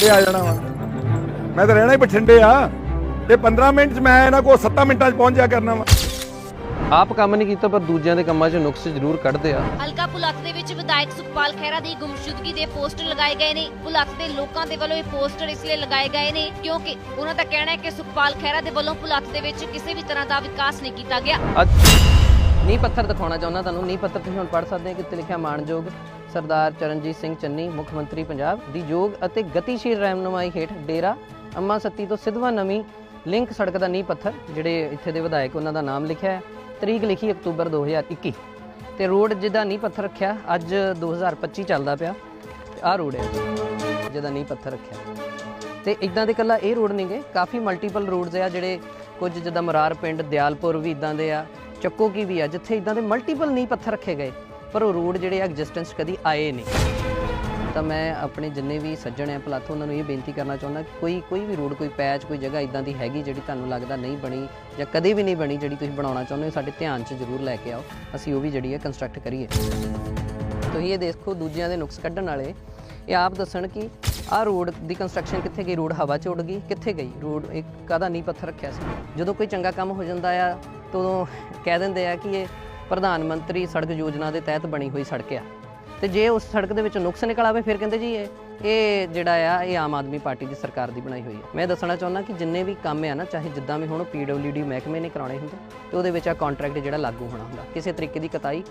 ਤੇ ਆ ਜਾਣਾ ਵਾ। ਮੈਂ ਤਾਂ ਰਹਿਣਾ ਹੀ ਬਠਿੰਡੇ ਆ। ਤੇ 15 ਮਿੰਟ ਚ ਮੈਂ ਇਹਨਾਂ ਕੋਲ 7 ਮਿੰਟਾਂ ਚ ਪਹੁੰਚ ਜਾ ਕਰਨਾ ਵਾ। ਆਪ ਕੰਮ ਨਹੀਂ ਕੀਤਾ ਪਰ ਦੂਜਿਆਂ ਦੇ ਕੰਮਾਂ 'ਚ ਨੁਕਸ ਜ਼ਰੂਰ ਕੱਢਦੇ ਆ। ਹਲਕਾ ਭੁਲੱਥ ਦੇ ਵਿੱਚ ਵਿਧਾਇਕ ਸੁਖਪਾਲ ਖਹਿਰਾ ਦੀ ਗੁੰਮਸ਼ੁਦਗੀ ਦੇ ਪੋਸਟਰ ਲਗਾਏ ਗਏ ਨੇ। ਭੁਲੱਥ ਦੇ ਲੋਕਾਂ ਦੇ ਵੱਲੋਂ ਇਹ ਪੋਸਟਰ ਇਸ ਲਈ ਲਗਾਏ ਗਏ ਨੇ ਕਿਉਂਕਿ ਉਹਨਾਂ ਦਾ ਕਹਿਣਾ ਹੈ ਕਿ ਸੁਖਪਾਲ ਖਹਿਰਾ ਦੇ ਵੱਲੋਂ ਭੁਲੱਥ ਦੇ ਵਿੱਚ ਕਿਸੇ ਵੀ ਤਰ੍ਹਾਂ ਦਾ ਵਿਕਾਸ ਨਹੀਂ ਕੀਤਾ ਗਿਆ। ਅੱਜ ਨੀਂਹ ਪੱਥਰ ਦਿਖਾਉਣਾ ਚਾਹੁੰਦਾ ਤੁਹਾਨੂੰ। ਨੀਂਹ ਪੱਥਰ ਤੁਸੀਂ ਹੁਣ ਪੜ੍ਹ ਸਕਦੇ ਹੋ। ਕਿ ਉੱਤੇ ਲਿਖਿਆ ਮਾਣਯੋਗ? ਸਰਦਾਰ ਚਰਨਜੀਤ ਸਿੰਘ ਚੰਨੀ, ਮੁੱਖ ਮੰਤਰੀ ਪੰਜਾਬ ਦੀ ਯੋਗ ਅਤੇ ਗਤੀਸ਼ੀਲ ਰਹਿਨੁਮਾਈ ਹੇਠ ਡੇਰਾ, ਅੰਮਾ ਸੱਤੀ ਤੋਂ ਸਿਧਵਾ ਨਵੀਂ ਲਿੰਕ ਸੜਕ ਦਾ ਨੀਂਹ ਪੱਥਰ, ਜਿਹੜੇ ਇੱਥੇ ਦੇ ਵਿਧਾਇਕ ਉਹਨਾਂ ਦਾ ਨਾਮ ਲਿਖਿਆ ਹੈ। ਤਰੀਕ ਲਿਖੀ ਅਕਤੂਬਰ 2021 ਤੇ ਰੋਡ ਜਿਹਦਾ ਨੀਂਹ ਪੱਥਰ ਰੱਖਿਆ, ਅੱਜ 2025 ਚੱਲਦਾ ਪਿਆ। ਤੇ ਆਹ ਰੋਡ ਹੈ, ਜਿਹਦਾ ਨੀਂਹ ਪੱਥਰ ਰੱਖਿਆ। ਤੇ ਇਦਾਂ ਦੇ ਕੱਲਾ ਇਹ ਰੋਡ ਨਹੀਂਗੇ, ਕਾਫੀ ਮਲਟੀਪਲ ਰੋਡਸ ਆ, ਜਿਹੜੇ ਕੁਝ ਜਿੱਦਾਂ ਮਰਾਰ ਪਿੰਡ, ਦਿਆਲਪੁਰ ਵੀ ਇਦਾਂ ਦੇ ਆ, ਚੱਕੋ ਕੀ ਵੀ ਆ, ਜਿੱਥੇ ਇਦਾਂ ਦੇ ਮਲਟੀਪਲ ਨੀਂਹ ਪੱਥਰ ਰੱਖੇ ਗਏ। ਪਰ ਉਹ ਰੋਡ ਜਿਹੜੇ ਆ ਐਗਜ਼ਿਸਟੈਂਸ ਕਦੀ ਆਏ ਨਹੀਂ। ਤਾਂ ਮੈਂ ਆਪਣੇ ਜਿੰਨੇ ਵੀ ਸੱਜਣ ਆ ਪਲਾਥੋ ਉਹਨਾਂ ਨੂੰ ਇਹ ਬੇਨਤੀ ਕਰਨਾ ਚਾਹੁੰਦਾ ਕਿ ਕੋਈ ਕੋਈ ਵੀ ਰੋਡ, ਕੋਈ ਪੈਚ, ਕੋਈ ਜਗ੍ਹਾ ਇਦਾਂ ਦੀ ਹੈਗੀ ਜਿਹੜੀ ਤੁਹਾਨੂੰ ਲੱਗਦਾ ਨਹੀਂ ਬਣੀ ਜਾਂ ਕਦੇ ਵੀ ਨਹੀਂ ਬਣੀ ਜਿਹੜੀ ਤੁਸੀਂ ਬਣਾਉਣਾ ਚਾਹੁੰਦੇ ਹੋ, ਸਾਡੇ ਧਿਆਨ 'ਚ ਜ਼ਰੂਰ ਲੈ ਕੇ ਆਓ। ਅਸੀਂ ਉਹ ਵੀ ਜਿਹੜੀ ਹੈ ਕੰਸਟਰਕਟ ਕਰੀਏ। ਤੁਸੀਂ ਇਹ ਦੇਖੋ ਦੂਜਿਆਂ ਦੇ ਨੁਕਸ ਕੱਢਣ ਵਾਲੇ। ਇਹ ਆਪ ਦੱਸਣ ਕਿ ਆਹ ਰੋਡ ਦੀ ਕੰਸਟਰਕਸ਼ਨ ਕਿੱਥੇ ਗਈ? ਰੋਡ ਹਵਾ 'ਚ ਉੱਡ ਗਈ। ਕਿੱਥੇ ਗਈ? ਰੋਡ ਇੱਕ ਕਾਹਦਾ ਨਹੀਂ ਪੱਥਰ ਰੱਖਿਆ ਸੀ? ਜਦੋਂ ਕੋਈ ਚੰਗਾ ਕੰਮ ਹੋ ਜਾਂਦਾ ਆ ਤਾਂ ਉਦੋਂ ਕਹਿ ਦਿੰਦੇ ਆ ਕਿ ਇਹ ਪ੍ਰਧਾਨ ਮੰਤਰੀ ਸੜਕ ਯੋਜਨਾ ਦੇ ਤਹਿਤ ਬਣੀ ਹੋਈ ਸੜਕ ਆ। ਤੇ ਜੇ ਉਸ ਸੜਕ ਦੇ ਵਿੱਚ ਨੁਕਸ ਨਿਕਲ ਆਵੇ, ਫਿਰ ਕਹਿੰਦੇ ਜੀ ਇਹ ਇਹ ਜਿਹੜਾ ਆ, ਇਹ ਆਮ ਆਦਮੀ ਪਾਰਟੀ ਦੀ ਸਰਕਾਰ ਦੀ ਬਣਾਈ ਹੋਈ ਹੈ ਮੈਂ ਦੱਸਣਾ ਚਾਹੁੰਦਾ ਕਿ ਜਿੰਨੇ ਵੀ ਕੰਮ ਆ ਨਾ, ਚਾਹੇ ਜਿੱਦਾਂ ਵੀ ਹੁਣ ਪੀਡਬਲਯੂਡੀ ਮਹਿਕਮੇ ਨੇ ਕਰਾਉਣੇ ਹੁੰਦੇ, ਤੇ ਉਹਦੇ ਵਿੱਚ ਆ ਕੰਟਰੈਕਟ ਜਿਹੜਾ ਲਾਗੂ ਹੋਣਾ ਹੁੰਦਾ। ਕਿਸੇ ਤਰੀਕੇ ਦੀ ਕਤਾਈ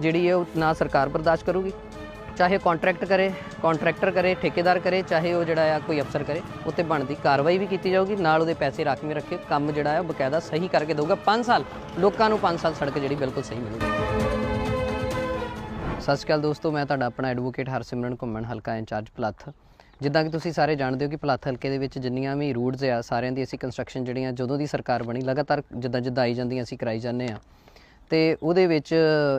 ਜਿਹੜੀ ਹੈ ਉਹ ਨਾ ਸਰਕਾਰ ਬਰਦਾਸ਼ਤ ਕਰੂਗੀ ਚਾਹੇ ਕੰਟਰੈਕਟ ਕਰੇ ਕੰਟਰੈਕਟਰ ਕਰੇ, ਠੇਕੇਦਾਰ ਕਰੇ, ਚਾਹੇ ਉਹ ਜਿਹੜਾ ਆ ਕੋਈ ਅਫਸਰ ਕਰੇ, ਉੱਤੇ ਬਣਦੀ ਕਾਰਵਾਈ ਵੀ ਕੀਤੀ ਜਾਊਗੀ, ਨਾਲ ਉਹਦੇ ਪੈਸੇ ਰਾਖਵੇਂ ਰੱਖੇ ਕੰਮ ਜਿਹੜਾ ਆ ਬਕਾਇਦਾ ਸਹੀ ਕਰਕੇ ਦਊਗਾ। 5 ਸਾਲ, ਲੋਕਾਂ ਨੂੰ 5 ਸਾਲ ਸੜਕ ਜਿਹੜੀ ਬਿਲਕੁਲ ਸਹੀ ਮਿਲੂਗੀ ਸਤਿ ਸ਼੍ਰੀ ਅਕਾਲ ਦੋਸਤੋ, ਮੈਂ ਤੁਹਾਡਾ ਆਪਣਾ ਐਡਵੋਕੇਟ ਹਰਸਿਮਰਨ ਘੁੰਮਣ, ਹਲਕਾ ਇੰਚਾਰਜ ਪਲੱਥ। ਜਿੱਦਾਂ ਕਿ ਤੁਸੀਂ ਸਾਰੇ ਜਾਣਦੇ ਹੋ ਕਿ ਪਲੱਥ ਹਲਕੇ ਦੇ ਵਿੱਚ ਜਿੰਨੀਆਂ ਵੀ ਰੂਟਸ ਆ, ਸਾਰਿਆਂ ਦੀ ਅਸੀਂ ਕੰਸਟਰਕਸ਼ਨ ਜਿਹੜੀਆਂ, ਜਦੋਂ ਦੀ ਸਰਕਾਰ ਬਣੀ, ਲਗਾਤਾਰ ਜਿੱਦਾਂ ਜਿੱਦਾਂ ਆਈ ਜਾਂਦੀਆਂ ਅਸੀਂ ਕਰਾਈ ਜਾਂਦੇ ਆ ਤੇ ਉਹਦੇ ਵਿੱਚ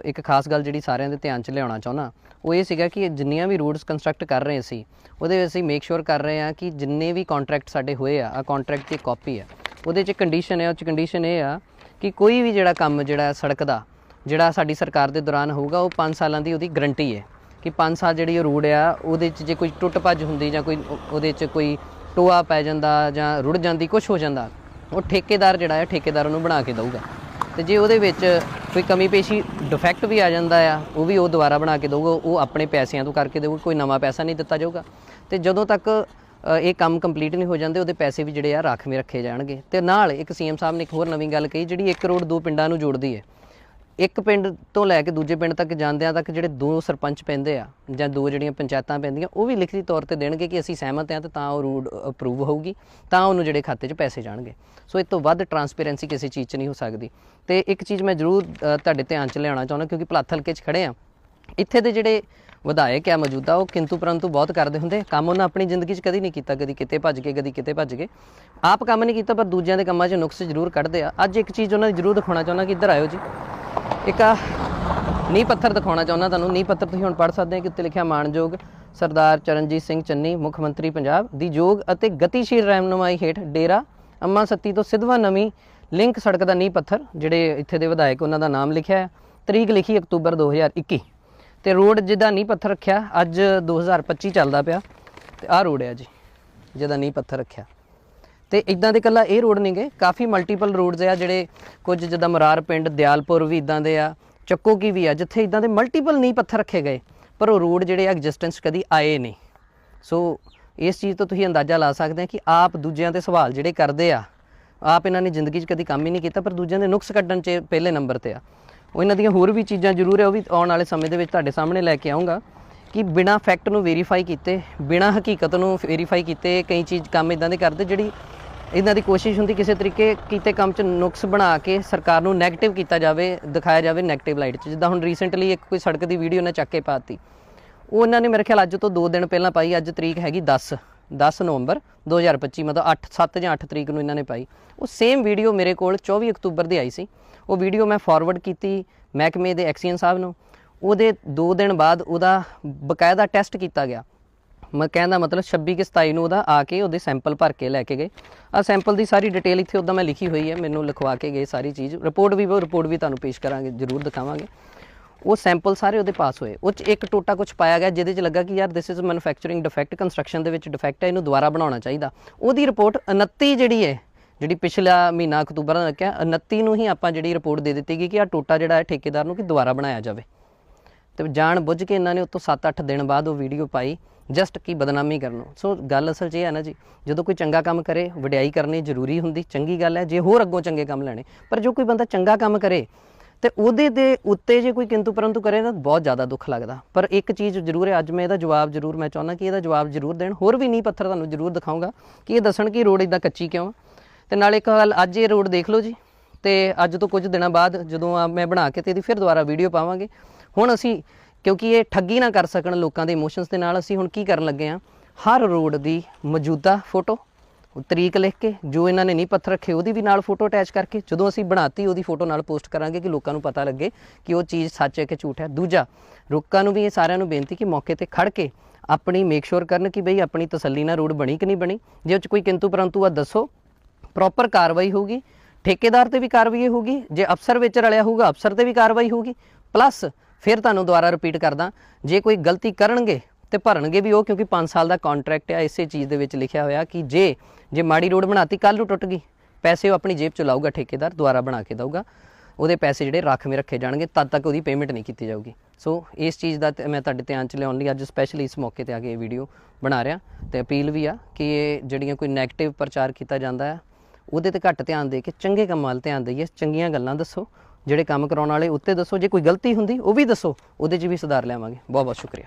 ਇੱਕ ਖਾਸ ਗੱਲ ਜਿਹੜੀ ਸਾਰਿਆਂ ਦੇ ਧਿਆਨ 'ਚ ਲਿਆਉਣਾ ਚਾਹੁੰਦਾ, ਉਹ ਇਹ ਸੀਗਾ ਕਿ ਜਿੰਨੀਆਂ ਵੀ ਰੂਟਸ ਕੰਸਟਰਕਟ ਕਰ ਰਹੇ ਸੀ, ਉਹਦੇ ਵਿੱਚ ਅਸੀਂ ਮੇਕ ਸ਼ੋਰ ਕਰ ਰਹੇ ਹਾਂ ਕਿ ਜਿੰਨੇ ਵੀ ਕੰਟਰੈਕਟ ਸਾਡੇ ਹੋਏ ਆ ਆ ਕੰਟਰੈਕਟ ਦੀ ਕਾਪੀ ਆ, ਉਹਦੇ 'ਚ ਕੰਡੀਸ਼ਨ ਹੈ ਉਹ 'ਚ ਕੰਡੀਸ਼ਨ ਇਹ ਆ ਕਿ ਕੋਈ ਵੀ ਜਿਹੜਾ ਕੰਮ ਜਿਹੜਾ ਸੜਕ ਦਾ, ਜਿਹੜਾ ਸਾਡੀ ਸਰਕਾਰ ਦੇ ਦੌਰਾਨ ਹੋਊਗਾ, ਉਹ 5 ਸਾਲਾਂ ਦੀ ਉਹਦੀ ਗਰੰਟੀ ਹੈ ਕਿ 5 ਸਾਲ ਜਿਹੜੀ ਉਹ ਰੋਡ ਆ, ਉਹਦੇ 'ਚ ਜੇ ਕੋਈ ਟੁੱਟ ਭੱਜ ਹੁੰਦੀ ਜਾਂ ਕੋਈ ਉਹਦੇ 'ਚ ਕੋਈ ਟੋਆ ਪੈ ਜਾਂਦਾ ਜਾਂ ਰੁੜ ਜਾਂਦੀ ਕੁਝ ਹੋ ਜਾਂਦਾ, ਉਹ ਠੇਕੇਦਾਰ ਜਿਹੜਾ ਹੈ, ਠੇਕੇਦਾਰ ਉਹਨੂੰ ਬਣਾ ਕੇ ਦਊਗਾ। ਤੇ ਜੇ ਉਹਦੇ ਵਿੱਚ ਕੋਈ ਕਮੀ ਪੇਸ਼ੀ ਡਿਫੈਕਟ ਵੀ ਆ ਜਾਂਦਾ ਆ, ਉਹ ਵੀ ਉਹ ਦੁਬਾਰਾ ਬਣਾ ਕੇ ਦਊਗਾ, ਉਹ ਆਪਣੇ ਪੈਸਿਆਂ ਤੋਂ ਕਰਕੇ ਦੇਊਗਾ, ਕੋਈ ਨਵਾਂ ਪੈਸਾ ਨਹੀਂ ਦਿੱਤਾ ਜਾਊਗਾ। ਤੇ ਜਦੋਂ ਤੱਕ ਇਹ ਕੰਮ ਕੰਪਲੀਟ ਨਹੀਂ ਹੋ ਜਾਂਦੇ, ਉਹਦੇ ਪੈਸੇ ਵੀ ਜਿਹੜੇ ਆ ਰਾਖਵੇਂ ਰੱਖੇ ਜਾਣਗੇ। ਤੇ ਨਾਲ ਇੱਕ ਸੀਐਮ ਸਾਹਿਬ ਨੇ ਇੱਕ ਹੋਰ ਨਵੀਂ ਗੱਲ ਕਹੀ, ਜਿਹੜੀ ਇੱਕ ਰੋਡ ਦੋ ਪਿੰਡਾਂ ਨੂੰ ਜੋੜਦੀ ਹੈ। ਇੱਕ ਪਿੰਡ ਤੋਂ ਲੈ ਕੇ ਦੂਜੇ ਪਿੰਡ ਤੱਕ ਜਾਂਦਿਆਂ ਤੱਕ ਜਿਹੜੇ ਦੋ ਸਰਪੰਚ ਪੈਂਦੇ ਆ ਜਾਂ ਦੋ ਜਿਹੜੀਆਂ ਪੰਚਾਇਤਾਂ ਪੈਂਦੀਆਂ, ਉਹ ਵੀ ਲਿਖਤੀ ਤੌਰ ਤੇ ਦੇਣਗੇ ਕਿ ਅਸੀਂ ਸਹਿਮਤ ਹਾਂ ਤੇ ਤਾਂ ਉਹ ਰੂਡ ਅਪਰੂਵ ਹੋਊਗੀ, ਤਾਂ ਉਹਨੂੰ ਜਿਹੜੇ ਖਾਤੇ 'ਚ ਪੈਸੇ ਜਾਣਗੇ। ਸੋ ਇਹ ਤੋਂ ਵੱਧ ਟਰਾਂਸਪੇਰੈਂਸੀ ਕਿਸੇ ਚੀਜ਼ 'ਚ ਨਹੀਂ ਹੋ ਸਕਦੀ। ਤੇ ਇੱਕ ਚੀਜ਼ ਮੈਂ ਜ਼ਰੂਰ ਤੁਹਾਡੇ ਧਿਆਨ 'ਚ ਲਿਆਉਣਾ ਚਾਹੁੰਦਾ ਕਿਉਂਕਿ ਭਲੱਥ ਹਲਕੇ 'ਚ ਖੜੇ ਆ। ਇੱਥੇ ਦੇ ਜਿਹੜੇ ਵਿਧਾਇਕ ਆ ਮੌਜੂਦਾ, ਉਹ ਕਿੰਤੂ ਪਰੰਤੂ ਬਹੁਤ ਕਰਦੇ ਹੁੰਦੇ ਕੰਮ ਉਹਨਾਂ ਆਪਣੀ ਜ਼ਿੰਦਗੀ 'ਚ ਕਦੀ ਨਹੀਂ ਕੀਤਾ, ਕਦੀ ਕਿਤੇ ਭੱਜ ਕੇ ਕਦੀ ਕਿਤੇ ਭੱਜ ਕੇ ਆਪ ਕੰਮ ਨਹੀਂ ਕੀਤਾ, ਪਰ ਦੂਜਿਆਂ ਦੇ ਕੰਮਾਂ 'ਚ ਨੁਕਸ ਜ਼ਰੂਰ ਕੱਢਦੇ ਆ। ਅੱਜ ਇੱਕ ਚੀਜ਼ ਉਹਨਾਂ ਦੀ ਜ਼ਰੂਰ ਦਿਖਾਉਣਾ ਚਾਹੁੰਦਾ ਕਿ ਇੱਧਰ ਆਇਓ ਜੀ। ਇੱਕ ਆ ਨੀਂਹ ਪੱਥਰ ਦਿਖਾਉਣਾ ਚਾਹੁੰਦਾ ਤੁਹਾਨੂੰ। ਨੀਂਹ ਪੱਥਰ ਤੁਸੀਂ ਹੁਣ ਪੜ੍ਹ ਸਕਦੇ ਹੋ ਕਿ ਉੱਤੇ ਲਿਖਿਆ ਮਾਣਯੋਗ ਸਰਦਾਰ ਚਰਨਜੀਤ ਸਿੰਘ ਚੰਨੀ, ਮੁੱਖ ਮੰਤਰੀ ਪੰਜਾਬ ਦੀ ਯੋਗ ਅਤੇ ਗਤੀਸ਼ੀਲ ਰਹਿਨੁਮਾਈ ਹੇਠ ਡੇਰਾ ਅੰਮਾ ਸੱਤੀ ਤੋਂ ਸਿਧਵਾ ਨਵੀਂ ਲਿੰਕ ਸੜਕ ਦਾ ਨੀਂਹ ਪੱਥਰ, ਜਿਹੜੇ ਇੱਥੇ ਦੇ ਵਿਧਾਇਕ ਉਹਨਾਂ ਦਾ ਨਾਮ ਲਿਖਿਆ ਹੈ। ਤਰੀਕ ਲਿਖੀ ਅਕਤੂਬਰ 2021 ਤੇ ਰੋਡ ਜਿਹਦਾ ਨੀਂਹ ਪੱਥਰ ਰੱਖਿਆ, ਅੱਜ 2025 ਚੱਲਦਾ ਪਿਆ ਤੇ ਆਹ ਰੋਡ ਹੈ ਜੀ, ਜਿਹਦਾ ਨੀਂਹ ਪੱਥਰ ਰੱਖਿਆ। ਤੇ ਇਦਾਂ ਦੇ ਕੱਲਾ ਇਹ ਰੋਡ ਨਹੀਂਗੇ, ਕਾਫੀ ਮਲਟੀਪਲ ਰੋਡਸ ਆ ਜਿਹੜੇ ਕੁਝ ਜਿੱਦਾਂ ਮਰਾਰ ਪਿੰਡ, ਦਿਆਲਪੁਰ ਵੀ ਇਦਾਂ ਦੇ ਆ, ਚੱਕੋ ਕੀ ਵੀ ਆ, ਜਿੱਥੇ ਇਦਾਂ ਦੇ ਮਲਟੀਪਲ ਨੀਂਹ ਪੱਥਰ ਰੱਖੇ ਗਏ, ਪਰ ਉਹ ਰੋਡ ਜਿਹੜੇ ਐਗਜ਼ਿਸਟੈਂਸ ਕਦੀ ਆਏ ਨਹੀਂ। ਸੋ ਇਸ ਚੀਜ਼ ਤੋਂ ਤੁਸੀਂ ਅੰਦਾਜ਼ਾ ਲਾ ਸਕਦੇ ਆ ਕਿ ਆਪ ਦੂਜਿਆਂ ਦੇ ਸਵਾਲ ਜਿਹੜੇ ਕਰਦੇ ਆ, ਆਪ ਇਹਨਾਂ ਨੇ ਜ਼ਿੰਦਗੀ 'ਚ ਕਦੀ ਕੰਮ ਹੀ ਨਹੀਂ ਕੀਤਾ, ਪਰ ਦੂਜਿਆਂ ਦੇ ਨੁਕਸ ਕੱਢਣ 'ਚ ਪਹਿਲੇ ਨੰਬਰ ਤੇ ਆ। ਉਹ ਇਹਨਾਂ ਦੀਆਂ ਹੋਰ ਵੀ ਚੀਜ਼ਾਂ ਜ਼ਰੂਰ ਹੈ ਉਹ ਵੀ ਆਉਣ ਵਾਲੇ ਸਮੇਂ ਦੇ ਵਿੱਚ ਤੁਹਾਡੇ ਸਾਹਮਣੇ ਲੈ ਕੇ ਆਉਂਗਾ ਕਿ ਬਿਨਾ ਫੈਕਟ ਨੂੰ ਵੈਰੀਫਾਈ ਕੀਤੇ, ਬਿਨਾ ਹਕੀਕਤ ਨੂੰ ਵੈਰੀਫਾਈ ਕੀਤੇ, ਕਈ ਚੀਜ਼ ਕੰਮ ਇਦਾਂ ਦੇ ਕਰਦੇ ਜਿਹੜੀ ਇਹਨਾਂ ਦੀ ਕੋਸ਼ਿਸ਼ ਹੁੰਦੀ ਕਿਸੇ ਤਰੀਕੇ ਕੀਤੇ ਕੰਮ 'ਚ ਨੁਕਸ ਬਣਾ ਕੇ ਸਰਕਾਰ ਨੂੰ ਨੈਗੇਟਿਵ ਕੀਤਾ ਜਾਵੇ, ਦਿਖਾਇਆ ਜਾਵੇ ਨੈਗੇਟਿਵ ਲਾਈਟ 'ਚ। ਜਿੱਦਾਂ ਹੁਣ ਰੀਸੈਂਟਲੀ ਇੱਕ ਕੋਈ ਸੜਕ ਦੀ ਵੀਡੀਓ ਨੇ ਚੱਕ ਕੇ ਪਾਤੀ ਉਹ ਉਹਨਾਂ ਨੇ ਮੇਰੇ ਖਿਆਲ ਅੱਜ ਤੋਂ 2 ਦਿਨ ਪਹਿਲਾਂ ਪਾਈ, ਅੱਜ ਤਰੀਕ ਹੈਗੀ 10 10 ਨਵੰਬਰ 2025 ਮਤਲਬ 8 7 ਜਾਂ 8 ਤਰੀਕ ਨੂੰ ਇਹਨਾਂ ਨੇ ਪਾਈ। ਉਹ ਸੇਮ ਵੀਡੀਓ ਮੇਰੇ ਕੋਲ 24 ਅਕਤੂਬਰ ਦੀ ਆਈ ਸੀ। ਉਹ ਵੀਡੀਓ ਮੈਂ ਫਾਰਵਰਡ ਕੀਤੀ ਮਹਿਕਮੇ ਦੇ ਐਕਸੀਅਨ ਸਾਹਿਬ ਨੂੰ। ਉਹਦੇ 2 ਦਿਨ ਬਾਅਦ ਉਹਦਾ ਬਕਾਇਦਾ ਟੈਸਟ ਕੀਤਾ ਗਿਆ। ਮੈਂ ਕਹਿੰਦਾ ਮਤਲਬ 26 ਕਿ 27 ਨੂੰ ਉਹਦਾ ਆ ਕੇ ਉਹਦੇ ਸੈਂਪਲ ਭਰ ਕੇ ਲੈ ਕੇ ਗਏ। ਆ ਸੈਂਪਲ ਦੀ ਸਾਰੀ ਡਿਟੇਲ ਇੱਥੇ ਉਦਾਂ ਮੈਂ ਲਿਖੀ ਹੋਈ ਹੈ, ਮੈਨੂੰ ਲਿਖਵਾ ਕੇ ਗਏ ਸਾਰੀ ਚੀਜ਼। ਰਿਪੋਰਟ ਵੀ ਉਹ ਰਿਪੋਰਟ ਵੀ ਤੁਹਾਨੂੰ ਪੇਸ਼ ਕਰਾਂਗੇ, ਜ਼ਰੂਰ ਦਿਖਾਵਾਂਗੇ। ਉਹ ਸੈਂਪਲ ਸਾਰੇ ਉਹਦੇ ਪਾਸ ਹੋਏ। ਉਹ ਚ ਇੱਕ ਟੋਟਾ ਕੁਝ ਪਾਇਆ ਗਿਆ, ਜਿਹਦੇ ਚ ਲੱਗਾ ਕਿ ਯਾਰ this is manufacturing defect construction ਦੇ ਵਿੱਚ ਡਿਫੈਕਟ ਹੈ, ਇਹਨੂੰ ਦੁਬਾਰਾ ਬਣਾਉਣਾ ਚਾਹੀਦਾ। ਉਹਦੀ ਰਿਪੋਰਟ 29 ਜਿਹੜੀ ਹੈ, ਜਿਹੜੀ ਪਿਛਲਾ ਮਹੀਨਾ ਅਕਤੂਬਰ ਦਾ ਰੱਖਿਆ 29 ਨੂੰ ਹੀ ਆਪਾਂ ਜਿਹੜੀ ਰਿਪੋਰਟ ਦੇ ਦਿੱਤੀ ਗਈ ਕਿ ਆ ਟੋਟਾ ਜਿਹੜਾ ਹੈ ਠੇਕੇਦਾਰ ਨੂੰ ਕਿ ਦੁਬਾਰਾ ਬਣਾਇਆ ਜਾਵੇ। ਤੇ ਜਾਣ ਬੁੱਝ ਕੇ ਇਹਨਾਂ ਨੇ ਉਤੋਂ 7-8 ਦਿਨ ਬਾਅਦ ਉਹ ਵੀਡੀਓ ਪਾਈ। ਜਸਟ ਕੀ ਬਦਨਾਮੀ ਕਰਨ। ਸੋ ਗੱਲ ਅਸਲ 'ਚ ਇਹ ਹੈ ਨਾ ਜੀ, ਜਦੋਂ ਕੋਈ ਚੰਗਾ ਕੰਮ ਕਰੇ, ਵਡਿਆਈ ਕਰਨੀ ਜ਼ਰੂਰੀ ਹੁੰਦੀ, ਚੰਗੀ ਗੱਲ ਹੈ, ਜੇ ਹੋਰ ਅੱਗੋਂ ਚੰਗੇ ਕੰਮ ਲੈਣੇ। ਪਰ ਜੋ ਕੋਈ ਬੰਦਾ ਚੰਗਾ ਕੰਮ ਕਰੇ, ਤੇ ਉਹਦੇ ਦੇ ਉੱਤੇ ਜੇ ਕੋਈ ਕਿੰਤੂ ਪਰੰਤੂ ਕਰੇ, ਤਾਂ ਬਹੁਤ ਜ਼ਿਆਦਾ ਦੁੱਖ ਲੱਗਦਾ। ਪਰ ਇੱਕ ਚੀਜ਼ ਜ਼ਰੂਰ ਹੈ, ਅੱਜ ਮੈਂ ਇਹਦਾ ਜਵਾਬ ਜ਼ਰੂਰ, ਮੈਂ ਚਾਹੁੰਦਾ ਕਿ ਇਹਦਾ ਜਵਾਬ ਜ਼ਰੂਰ ਦੇਣ। ਹੋਰ ਵੀ ਨਹੀਂ ਪੱਥਰ ਤੁਹਾਨੂੰ ਜ਼ਰੂਰ ਦਿਖਾਊਂਗਾ ਕਿ ਇਹ ਦੱਸਣ ਕਿ ਰੋਡ ਇਦਾਂ ਕੱਚੀ ਕਿਉਂ ਆ। ਤੇ ਨਾਲ ਇੱਕ ਗੱਲ, ਅੱਜ ਇਹ ਰੋਡ ਦੇਖ ਲਓ ਜੀ, ਤੇ ਅੱਜ ਤੋਂ ਕੁਝ ਦਿਨਾਂ ਬਾਅਦ ਜਦੋਂ ਆ ਮੈਂ ਬਣਾ ਕੇ ਤੇ ਇਹਦੀ ਫਿਰ ਦੁਬਾਰਾ ਵੀਡੀਓ ਪਾਵਾਂਗੇ। ਹੁਣ ਅਸੀਂ ਕਿਉਂਕਿ ਇਹ ਠੱਗੀ ਨਾ ਕਰ ਸਕਣ ਲੋਕਾਂ ਦੇ ਇਮੋਸ਼ਨਸ ਦੇ ਨਾਲ, ਅਸੀਂ ਹੁਣ ਕੀ ਕਰਨ ਲੱਗੇ ਆ ਹਰ ਰੋਡ ਦੀ ਮੌਜੂਦਾ ਫੋਟੋ ਤਰੀਕ ਲਿਖ ਕੇ, ਜੋ ਇਹਨਾਂ ਨੇ ਨਹੀਂ ਪੱਥਰ ਰੱਖੇ, ਉਹਦੀ ਵੀ ਨਾਲ ਫੋਟੋ ਅਟੈਚ ਕਰਕੇ, ਜਦੋਂ ਅਸੀਂ ਬਣਾਤੀ, ਉਹਦੀ ਫੋਟੋ ਨਾਲ ਪੋਸਟ ਕਰਾਂਗੇ ਕਿ ਲੋਕਾਂ ਨੂੰ ਪਤਾ ਲੱਗੇ ਕਿ ਉਹ ਚੀਜ਼ ਸੱਚ ਹੈ ਕਿ ਝੂਠ ਹੈ। ਦੂਜਾ, ਲੋਕਾਂ ਨੂੰ ਵੀ ਇਹ ਸਾਰਿਆਂ ਨੂੰ ਬੇਨਤੀ ਕਿ ਮੌਕੇ ਤੇ ਖੜ ਕੇ ਆਪਣੀ ਮੇਕ ਸ਼ੋਰ ਕਰਨ ਕਿ ਬਈ ਆਪਣੀ ਤਸੱਲੀ ਨਾਲ ਰੋਡ ਬਣੀ ਕਿ ਨਹੀਂ ਬਣੀ। ਜੇ ਉਹ ਚ ਕੋਈ ਕਿੰਤੂ ਪਰੰਤੂ ਆ, ਦੱਸੋ। ਪ੍ਰੋਪਰ ਕਾਰਵਾਈ ਹੋਊਗੀ। ਠੇਕੇਦਾਰ ਤੇ ਵੀ ਕਾਰਵਾਈ ਹੋਊਗੀ। ਜੇ ਅਫਸਰ ਵਿੱਚ ਰਲਿਆ ਹੋਊਗਾ, ਅਫਸਰ ਤੇ ਵੀ ਕਾਰਵਾਈ ਹੋਊਗੀ। ਪਲੱਸ ਫਿਰ ਤੁਹਾਨੂੰ ਦੁਬਾਰਾ ਰਿਪੀਟ ਕਰਦਾ, ਜੇ ਕੋਈ ਗਲਤੀ ਕਰਨਗੇ ਤੇ ਭਰਨਗੇ ਵੀ ਉਹ, ਕਿਉਂਕਿ 5 ਸਾਲ ਦਾ ਕੰਟਰੈਕਟ ਆ, ਇਸੇ ਚੀਜ਼ ਦੇ ਵਿੱਚ ਲਿਖਿਆ ਹੋਇਆ ਕਿ ਜੇ ਜੇ ਮਾੜੀ ਰੋਡ ਬਣਾਤੀ ਕੱਲ ਨੂੰ ਟੁੱਟ ਗਈ। ਪੈਸੇ ਉਹ ਆਪਣੀ ਜੇਬ ਚ ਲਾਊਗਾ, ਠੇਕੇਦਾਰ ਦੁਬਾਰਾ ਬਣਾ ਕੇ ਦਊਗਾ। ਉਹਦੇ ਪੈਸੇ ਜਿਹੜੇ ਰਾਖਵੇਂ ਰੱਖੇ ਜਾਣਗੇ, ਤਦ ਤੱਕ ਉਹਦੀ ਪੇਮੈਂਟ ਨਹੀਂ ਕੀਤੀ ਜਾਊਗੀ। ਸੋ ਇਸ ਚੀਜ਼ ਦਾ ਤੇ ਮੈਂ ਤੁਹਾਡੇ ਧਿਆਨ ਚ ਲਿਆਉਣ ਲਈ ਅੱਜ ਸਪੈਸ਼ਲੀ ਇਸ ਮੌਕੇ ਤੇ ਆ ਕੇ ਇਹ ਵੀਡੀਓ ਬਣਾ ਰਿਹਾ। ਤੇ ਅਪੀਲ ਵੀ ਆ ਕਿ ਇਹ ਜਿਹੜੀਆਂ ਕੋਈ 네ਗੇਟਿਵ ਪ੍ਰਚਾਰ ਕੀਤਾ ਜਾਂਦਾ ਹੈ ਉਹਦੇ ਤੇ ਘੱਟ ਧਿਆਨ ਦੇ ਕੇ ਚੰਗੇ ਕੰਮਾਂ ਵੱਲ ਧਿਆਨ ਦੇਈਏ। ਚੰਗੀਆਂ ਗੱਲਾਂ ਦੱਸੋ। ਜਿਹੜੇ ਕੰਮ ਕਰਾਉਣ ਵਾਲੇ, ਉੱਤੇ ਦੱਸੋ, ਜੇ ਕੋਈ ਗਲਤੀ ਹੁੰਦੀ, ਉਹ ਵੀ ਦੱਸੋ, ਉਹਦੇ 'ਚ ਵੀ ਸੁਧਾਰ ਲਿਆਵਾਂਗੇ। ਬਹੁਤ ਬਹੁਤ ਸ਼ੁਕਰੀਆ।